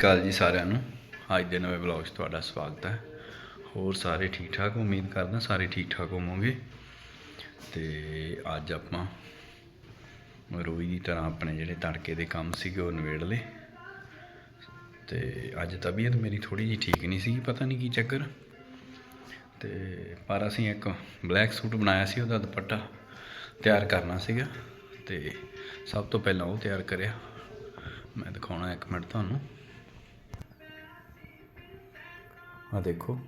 ਕਾਲ ਜੀ ਸਾਰਿਆਂ ਨੂੰ। ਅੱਜ ਦੇ ਨਵੇਂ ਵਲੌਗ 'ਚ ਤੁਹਾਡਾ ਸਵਾਗਤ ਹੈ। ਹੋਰ ਸਾਰੇ ਠੀਕ ਠਾਕ ਉਮੀਦ ਕਰਦਾ ਸਾਰੇ ਠੀਕ ਠਾਕ ਹੋਵੋਗੇ। ਤੇ ਅੱਜ ਆਪਾਂ ਰੋਈ ਦੀ ਤਰ੍ਹਾਂ ਆਪਣੇ ਜਿਹੜੇ ਤੜਕੇ ਦੇ ਕੰਮ ਸੀਗੇ ਉਹ ਨਿਬੇੜ ਲਏ। ਤੇ ਅੱਜ ਤਬੀਅਤ ਮੇਰੀ ਥੋੜੀ ਜਿਹੀ ਠੀਕ ਨਹੀਂ ਸੀ ਪਤਾ ਨਹੀਂ ਕੀ ਚੱਕਰ। ਤੇ ਪਰ ਅਸੀਂ ਇੱਕ ਬਲੈਕ ਸੂਟ ਬਣਾਇਆ ਸੀ, ਉਹਦਾ ਦੁਪੱਟਾ ਤਿਆਰ ਕਰਨਾ ਸੀਗਾ। ਤੇ ਸਭ ਤੋਂ ਪਹਿਲਾਂ ਉਹ ਤਿਆਰ ਕਰਿਆ। ਮੈਂ ਦਿਖਾਉਣਾ ਇੱਕ ਮਿੰਟ ਤੁਹਾਨੂੰ। ਆ ਦੇਖੋ।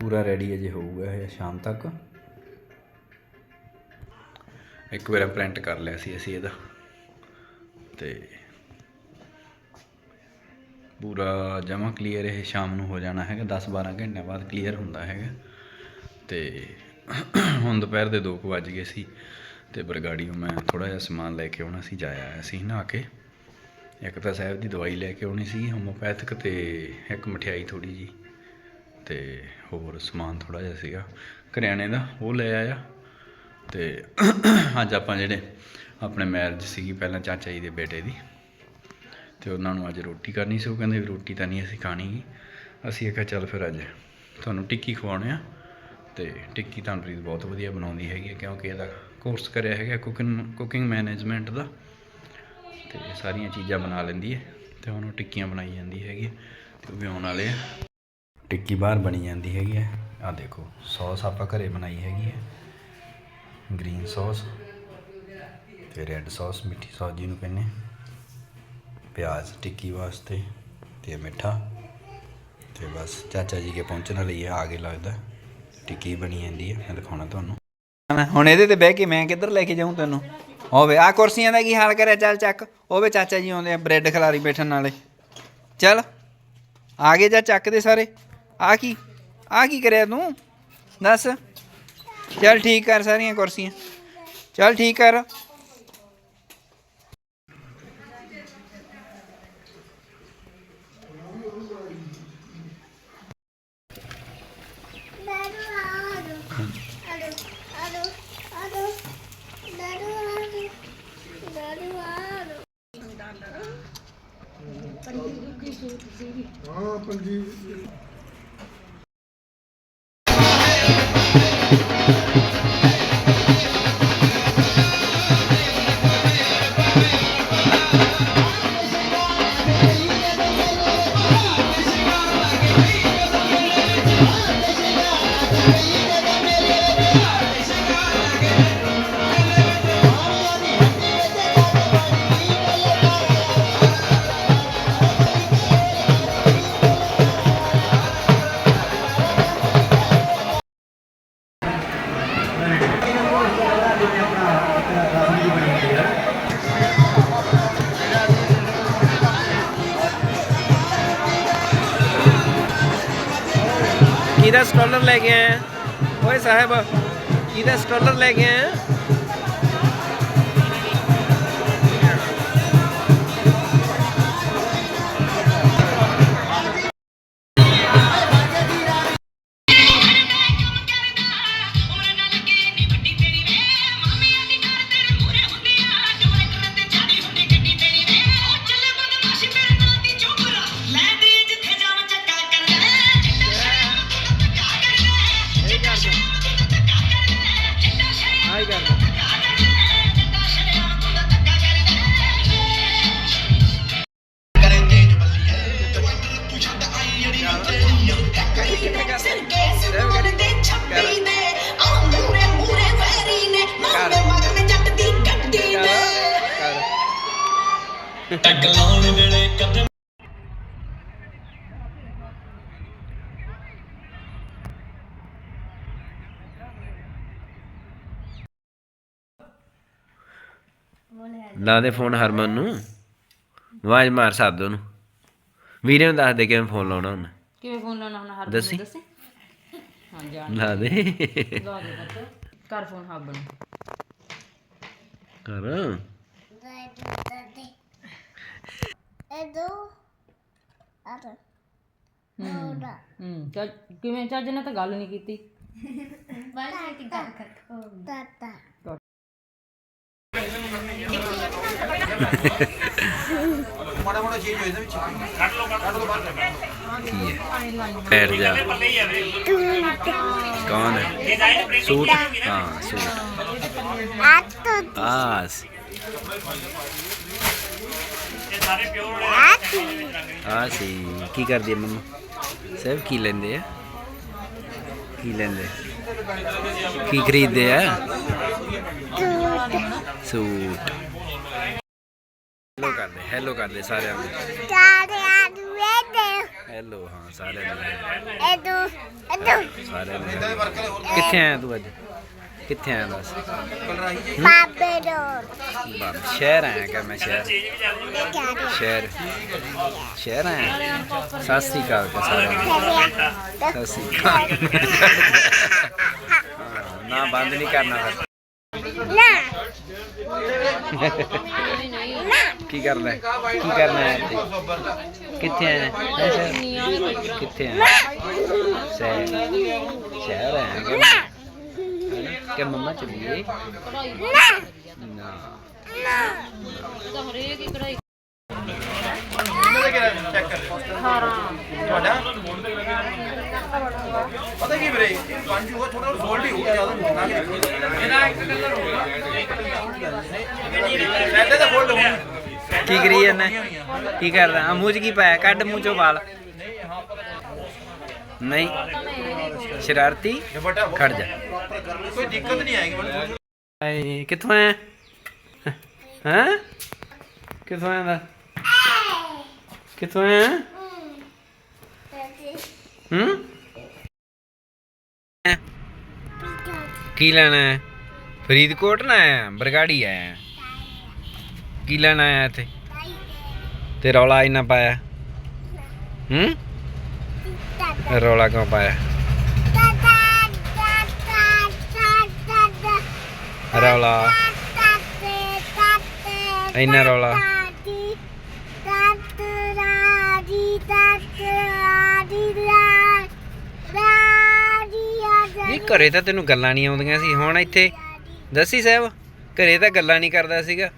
ਪੂਰਾ ਰੈਡੀ ਅਜੇ ਹੋਊਗਾ ਇਹ ਸ਼ਾਮ ਤੱਕ। ਇੱਕ ਵਾਰ ਪ੍ਰਿੰਟ ਕਰ ਲਿਆ ਸੀ ਅਸੀਂ ਇਹਦਾ। ਤੇ ਪੂਰਾ ਜਮਾ ਕਲੀਅਰ ਇਹ ਸ਼ਾਮ ਨੂੰ ਹੋ ਜਾਣਾ ਹੈਗਾ। 10 12 ਘੰਟਿਆਂ ਬਾਅਦ ਕਲੀਅਰ ਹੁੰਦਾ ਹੈਗਾ। ਤੇ ਹੁਣ ਦੁਪਹਿਰ ਦੇ 2 ਵਜ ਗਏ ਸੀ। ਤੇ ਬਰਗਾੜੀਓ ਮੈਂ ਥੋੜਾ ਜਿਹਾ ਸਮਾਨ ਲੈ ਕੇ ਆਉਣਾ ਸੀ ਜਾਇਆ ਆਇਆ ਸੀ ਨਹਾ ਕੇ। ਇੱਕ ਤਾਂ ਸਾਹਿਬ ਦੀ ਦਵਾਈ ਲੈ ਕੇ ਆਉਣੀ ਸੀ ਹੋਮੋਪੈਥਿਕ ਤੇ ਇੱਕ ਮਠਿਆਈ ਥੋੜੀ ਜੀ ਤੇ ਹੋਰ ਸਮਾਨ ਥੋੜਾ ਜਿਹਾ ਸੀਗਾ ਕਰਿਆਣੇ ਦਾ, ਉਹ ਲੈ ਆਇਆ ਤੇ ਅੱਜ ਆਪਾਂ ਜਿਹੜੇ ਆਪਣੇ ਮੈਰਿਜ ਸੀਗੀ ਪਹਿਲਾਂ ਚਾਚਾ ਜੀ ਦੇ ਬੇਟੇ ਦੀ ਤੇ ਉਹਨਾਂ ਨੂੰ ਅੱਜ ਰੋਟੀ ਕਰਨੀ ਸੀ, ਉਹ ਕਹਿੰਦੇ ਵੀ ਰੋਟੀ ਤਾਂ ਨਹੀਂ ਅਸੀਂ ਖਾਣੀ ਗੀ। ਅਸੀਂ ਆਖਿਆ ਚੱਲ ਫਿਰ ਅੱਜ ਤੁਹਾਨੂੰ ਟਿੱਕੀ ਖਵਾਉਣੇ ਆ ਤੇ ਟਿੱਕੀ ਤਾਂ ਪ੍ਰੀਤ ਬਹੁਤ ਵਧੀਆ ਬਣਾਉਂਦੀ ਹੈਗੀ ਹੈ ਕਿਉਂਕਿ ਇਹਦਾ ਕੋਰਸ ਕਰਿਆ ਹੈਗਾ ਕੁਕਿੰਗ ਕੁਕਿੰਗ ਮੈਨੇਜਮੈਂਟ ਦਾ ਤੇ ਇਹ ਸਾਰੀਆਂ ਚੀਜ਼ਾਂ ਬਣਾ ਲੈਂਦੀ ਹੈ ਤੇ ਹੁਣ ਉਹ ਟਿੱਕੀਆਂ ਬਣਾਈ ਜਾਂਦੀ ਹੈਗੀ ਹੈ ਤੇ ਉਹ ਵੀ ਆਉਣ ਵਾਲੇ ਆ। ਟਿੱਕੀ ਬਾਹਰ ਬਣੀ ਜਾਂਦੀ ਹੈਗੀ ਹੈ। ਆ ਦੇਖੋ, ਸੌਸ ਆਪਾਂ ਘਰੇ ਬਣਾਈ ਹੈਗੀ ਹੈ। ਗ੍ਰੀਨ ਸੌਸ ਤੇ ਰੈੱਡ ਸੌਸ, ਮਿੱਠੀ ਸੌਸ ਜਿਹਨੂੰ ਕਹਿੰਦੇ ਪਿਆਜ਼ ਟਿੱਕੀ ਵਾਸਤੇ ਤੇ ਮਿੱਠਾ ਤੇ ਬਸ ਚਾਚਾ ਜੀ ਕੇ ਪਹੁੰਚਣ ਵਾਲੀ ਆ ਆਗੇ ਲੱਗਦਾ। ਟਿੱਕੀ ਬਣੀ ਜਾਂਦੀ ਹੈ, ਮੈਂ ਦਿਖਾਉਣਾ ਤੁਹਾਨੂੰ। ਹੁਣ ਇਹਦੇ ਤੇ ਬਹਿ ਕੇ ਮੈਂ ਕਿੱਧਰ ਲੈ ਕੇ ਜਾਊਂ ਤੈਨੂੰ? ਹੋਵੇ ਆ ਕੁਰਸੀਆਂ ਦਾ ਕੀ ਹਾਲ ਕਰਿਆ? ਚੱਲ ਚੱਕ। ਹੋਵੇ ਚਾਚਾ ਜੀ ਆਉਂਦੇ ਆ, ਬ੍ਰੈਡ ਖਿਲਾਰੀ ਬੈਠਣ ਵਾਲੇ ਚੱਲ, ਆ ਗਏ ਜਾ ਚੱਕ ਦੇ ਸਾਰੇ। ਆ ਕੀ ਆ ਕੀ ਕਰਿਆ ਤੂੰ? ਦੱਸ। ਚੱਲ ਠੀਕ ਕਰ ਸਾਰੀਆਂ ਕੁਰਸੀਆਂ। ਚੱਲ ਠੀਕ ਕਰ। ਪੰਜੀਬ ਦੀ ਹਾਂ ਪੰਜੀਬ ਕਿਹਦਾ ਸਟਾਲਰ ਲੈ ਕੇ ਆਇਆ? ਓਏ ਸਾਹਿਬ ਕਿਹਦਾ ਸਟਾਲਰ ਲੈ ਕੇ ਆਇਆ? ਟੱਗ ਲਾਉਣ ਵੇਲੇ ਕਦਮ ਲਾ ਦੇ ਫੋਨ ਹਰਮਨ ਨੂੰ। ਆਵਾਜ਼ ਮਾਰ ਸਾਦੋ ਨੂੰ ਵੀਰੇ ਨੂੰ ਦੱਸ ਦੇ ਕਿਵੇਂ ਫੋਨ ਲਾਉਣਾ ਉਹਨੇ। ਕਿਵੇਂ ਫੋਨ ਲਾਉਣਾ ਹੁਣ ਹਰ ਦੱਸੀ। ਦੱਸੇ। ਹਾਂ ਜਾਣ ਲਾ ਦੇ। ਲਾ ਦੇ ਪੁੱਤ। ਕਰ ਫੋਨ ਹੱਬ ਨੂੰ। ਕਰ। Daru adu. Edu. Adu. ਹੂੰ ਹੂੰ ਚੱਲ ਕਿਵੇਂ ਚੱਜ ਨਾਲ ਤਾਂ ਗੱਲ ਨਹੀਂ ਕੀਤੀ Tata. ਕੀ ਹੈ ਬੈਠ ਜਾ ਕੌਣ ਹੈ ਸੂਟ ਹਾਂ ਸੂਟ ਸਾਰੇ ਆ ਸੀ ਕੀ ਕਰਦੀ ਹੈ ਮੰਮਾ? ਸਭ ਕੀ ਲੈਂਦੇ ਆ? ਕੀ ਲੈਂਦੇ? ਕੀ ਖਰੀਦਦੇ ਆ? ਸੂਟ। ਹੈਲੋ ਕਰਦੇ ਹੈਲੋ ਕਰਦੇ ਸਾਰਿਆਂ ਨੂੰ। ਹੈਲੋ ਹਾਂ ਸਾਰਿਆਂ ਨੂੰ। ਹੈਲੋ ਸਾਰਿਆਂ ਨੂੰ। ਕਿੱਥੇ ਆਇਆ ਤੂੰ ਅੱਜ? ਕਿੱਥੇ ਆਇਆ ਦੱਸ? ਪਾਪੇਡੋ ਬਸ ਸ਼ਹਿਰ ਆਇਆ ਕਿ ਮੈਂ ਸ਼ਹਿਰ? ਸ਼ਹਿਰ। ਸ਼ਹਿਰ ਆਇਆ? ਸਤਿ ਸ੍ਰੀ ਅਕਾਲ ਕੇ ਸਤਿ ਸ੍ਰੀ ਅਕਾਲ। ਹਾਂ, ਨਾ ਬੰਦ ਨਹੀਂ ਕਰਨਾ ਫਿਰ। ਨਾ। ਕੀ ਕਰਨਾ? ਕੀ ਕਰਨਾ ਹੈ ਕਿੱਥੇ ਆਇਆ? ਕਿੱਥੇ ਆਇਆ? ਸ਼ਹਿਰ। ਆਇਆ ਕਿ ਮੰਮਾ ਚੱਲੀਏ ਨਾ। ਤਾਂ ਹਰੇਕ ਹੀ ਕਢਾਈ ਪਤਾ ਕੀ ਵੀਰੇ ਇਹ ਬਣ ਜੂਗਾ ਥੋੜਾ ਸੋਲਡ ਹੀ ਹੋਊਗਾ ਜ਼ਿਆਦਾ ਨਹੀਂ ਹੋਣਾ ਕਿ ਇਹਦਾ ਇੱਕ ਕਲਰ ਹੋਊਗਾ ਸੈੱਟ ਦਾ ਫੋਲਡ ਹੋਣਾ ਕੀ ਕਰੀ ਜਾਂਦਾ ਕੀ ਕਰਦਾ? ਮੂੰਹ ਚ ਕੀ ਪਾਇਆ? ਕੱਢ ਮੂੰਹ ਚੋਂ ਵਾਲ। ਨਹੀਂ। ਸ਼ਰਾਰਤੀ? ਖੜ ਜਾ। ਕੋਈ ਦਿੱਕਤ ਨਹੀਂ ਆਏਗੀ ਮੈਨੂੰ ਆਏ ਕਿੱਥੋਂ ਆਇਆ? ਹਾਂ? ਕਿੱਥੋਂ ਆਇਆ ਦਾ? ਕਿੱਥੋਂ ਆਇਆ? ਹੂੰ? ਕੀ ਲੈਣਾ ਹੈ? ਫਰੀਦਕੋਟ ਨਾ ਆਇਆ ਬਰਗਾੜੀ ਆਇਆ। ਕੀ ਲੈਣਾ ਆਇਆ ਇੱਥੇ? ਤੇ ਰੌਲਾ ਇੰਨਾ ਪਾਇਆ। ਹੂੰ? ਰੌਲਾ ਕਿਉਂ ਪਾਇਆ? ਰੌਲਾ। ਇੰਨਾ ਰੌਲਾ। ਇਹ ਘਰੇ ਤਾਂ ਤੈਨੂੰ ਗੱਲਾਂ ਨਹੀਂ ਆਉਂਦੀਆਂ ਸੀ। ਹੁਣ ਇੱਥੇ ਦੱਸੀ ਸਾਹਿਬ, ਘਰੇ ਤਾਂ ਗੱਲਾਂ ਨਹੀਂ ਕਰਦਾ ਸੀਗਾ।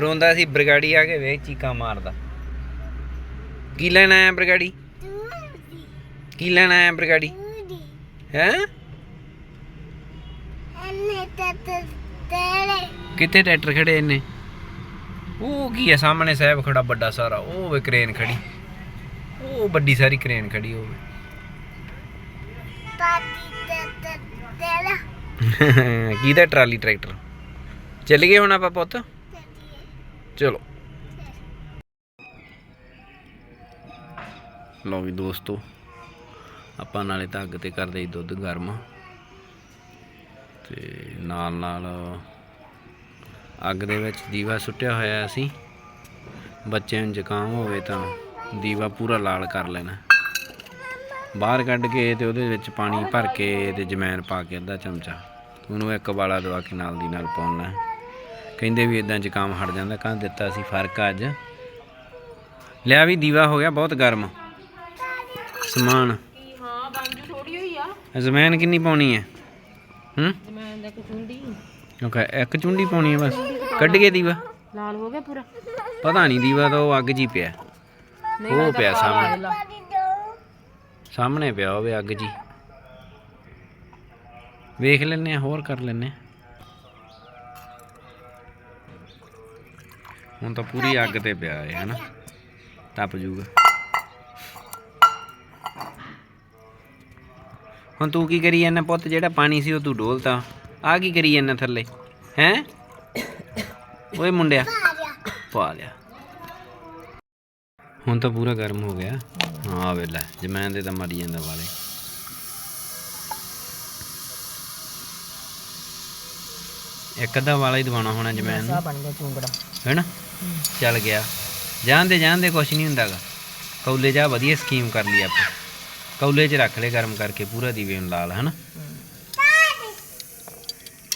ਰੋਂਦਾ ਸੀ ਬਰਗਾੜੀ ਆ ਕੇ ਵੇਖ ਚੀਕਾਂ ਮਾਰਦਾ। ਕੀ ਲੈਣਾ ਆਇਆ ਬਰਗਾੜੀ? ਕੀ ਲੈਣ ਆਇਆ ਬਰਗਾੜੀ? ਹੈ? ਕਿੱਥੇ ਟਰੈਕਟਰ ਖੜੇ ਇੰਨੇ? ਉਹ ਕੀ ਹੈ ਸਾਹਮਣੇ ਸਾਹਿਬ ਖੜਾ ਵੱਡਾ ਸਾਰਾ ਉਹ ਵੇ ਕ੍ਰੇਨ ਖੜੀ। ਉਹ ਵੱਡੀ ਸਾਰੀ ਕ੍ਰੇਨ ਖੜੀ ਹੋਵੇ ਕਿਹਦਾ ਟਰਾਲੀ ਟਰੈਕਟਰ? ਚੱਲ ਗਏ ਹੁਣ ਆਪਾਂ ਪੁੱਤ? ਚਲੋ। ਲਓ ਵੀ ਦੋਸਤੋ ਆਪਾਂ ਨਾਲੇ ਤਾਂ ਅੱਗ ਤੇ ਕਰਦੇ ਹੀ ਦੁੱਧ ਗਰਮ। ਤੇ ਨਾਲ ਨਾਲ ਅੱਗ ਦੇ ਵਿੱਚ ਦੀਵਾ ਸੁੱਟਿਆ ਹੋਇਆ ਅਸੀਂ ਬੱਚਿਆਂ ਨੂੰ ਜ਼ੁਕਾਮ ਹੋਵੇ ਤਾਂ ਦੀਵਾ ਪੂਰਾ ਲਾਲ ਕਰ ਲੈਣਾ। ਬਾਹਰ ਕੱਢ ਕੇ ਤੇ ਉਹਦੇ ਵਿੱਚ ਪਾਣੀ ਭਰ ਕੇ ਤੇ ਜਮੈਨ ਪਾ ਕੇ ਅੱਧਾ ਚਮਚਾ ਉਹਨੂੰ ਇੱਕ ਵਾਲਾ ਦਵਾ ਕੇ ਨਾਲ ਦੀ ਨਾਲ ਪਾਉਣਾ। ਕਹਿੰਦੇ ਵੀ ਇਦਾਂ ਜ਼ੁਕਾਮ ਹਟ ਜਾਂਦਾ ਕਾਂ ਦਿੱਤਾ ਸੀ ਫ਼ਰਕ ਅੱਜ। ਲਿਆ ਵੀ ਦੀਵਾ ਹੋ ਗਿਆ ਬਹੁਤ ਗਰਮ। ਸਮਾਨ ਹੋਈ ਆ ਜਮੈਨ ਕਿੰਨੀ ਪਾਉਣੀ ਹੈ ਹੂੰ ਮੈਂ ਦਾ ਕੁਚੁੰਡੀ ਓਕੇ ਇੱਕ ਚੁੰਡੀ ਪਾਉਣੀ ਹੈ ਬਸ ਕੱਢ ਕੇ ਦੀਵਾ ਲਾਲ ਹੋ ਗਿਆ ਪੂਰਾ ਪਤਾ ਨਹੀਂ ਦੀਵਾ ਤਾਂ ਉਹ ਅੱਗ ਜੀ ਪਿਆ ਉਹ ਪਿਆ ਸਾਹਮਣੇ ਲਾ ਸਾਹਮਣੇ ਪਿਆ ਹੋਵੇ ਅੱਗ ਜੀ ਵੇਖ ਲੈਨੇ ਆ ਹੋਰ ਕਰ ਲੈਨੇ ਆ ਹੁਣ ਤਾਂ ਪੂਰੀ ਅੱਗ ਤੇ ਪਿਆ ਹੈ ਹਨਾ ਤਪ ਜੂਗਾ ਹੁਣ ਤੂੰ ਕੀ ਕਰੀ ਜਾਂਦਾ ਪੁੱਤ? ਜਿਹੜਾ ਪਾਣੀ ਸੀ ਉਹ ਤੂੰ ਡੋਲਤਾ। ਆ ਕੀ ਕਰੀ ਜਾਂਦਾ ਥੱਲੇ? ਹੈ? ਓਏ ਮੁੰਡਿਆ। ਪਾ ਲਿਆ। ਹੁਣ ਤਾਂ ਪੂਰਾ ਗਰਮ ਹੋ ਗਿਆ। ਹਾਂ ਆ ਵੇਲਾ ਜਮੈਨ ਦੇ ਤਾਂ ਮਰੀ ਜਾਂਦਾ ਵਾਲੇ। ਇੱਕ ਅੱਧਾ ਵਾਲਾ ਹੀ ਦਵਾਉਣਾ ਹੋਣਾ ਜਮੈਨ ਨੂੰ। ਬਣ ਗਿਆ ਚੁੰਗੜਾ। ਹੈਨਾ? ਚੱਲ ਗਿਆ। ਜਾਂਦੇ ਜਾਂਦੇ ਕੁਛ ਨਹੀਂ ਹੁੰਦਾਗਾ। ਕੌਲੇ ਜਾ ਵਧੀਆ ਸਕੀਮ ਕਰ ਲਈ ਆਪਾਂ। ਕੌਲੇ 'ਚ ਰੱਖ ਲੈ ਗਰਮ ਕਰਕੇ ਪੂਰਾ ਦੀਵੇ ਨੂੰ ਲਾਲ ਹਨਾ?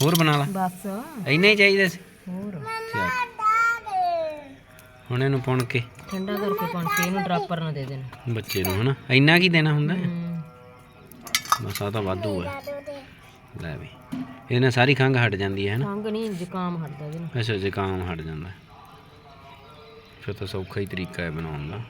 ਹੋਰ ਬਣਾ ਲਾ। ਬਸ। ਇੰਨਾ ਹੀ ਚਾਹੀਦਾ ਸੀ? ਹੋਰ। ਹੁਣ ਇਹਨੂੰ ਪੁਣ ਕੇ। ਠੰਡਾ ਕਰਕੇ ਪਣ ਕੇ ਇਹਨੂੰ ਡਰਾਪਰ ਨਾ ਦੇ ਦੇਣਾ। ਬੱਚੇ ਨੂੰ ਹਨਾ? ਇੰਨਾ ਕੀ ਦੇਣਾ ਹੁੰਦਾ ਹੂੰ। ਬਸ ਆ ਤਾਂ ਵਾਧੂ ਹੈ। ਲੈ ਵੀ। ਇਹਦੇ ਨਾਲ ਸਾਰੀ ਖੰਘ ਹਟ ਜਾਂਦੀ ਹੈ ਹਨਾ? ਖੰਗ ਨਹੀਂ ਜ਼ੁਕਾਮ ਹਟਦਾ ਇਹਦੇ ਨਾਲ। ਅੱਛਾ ਜ਼ੁਕਾਮ ਹਟ ਜਾਂਦਾ ਸੌਖਾ ਤੋਂ ਸੌਖਾ ਹੀ ਤਰੀਕਾ ਹੈ ਬਣਾਉਣ ਦਾ।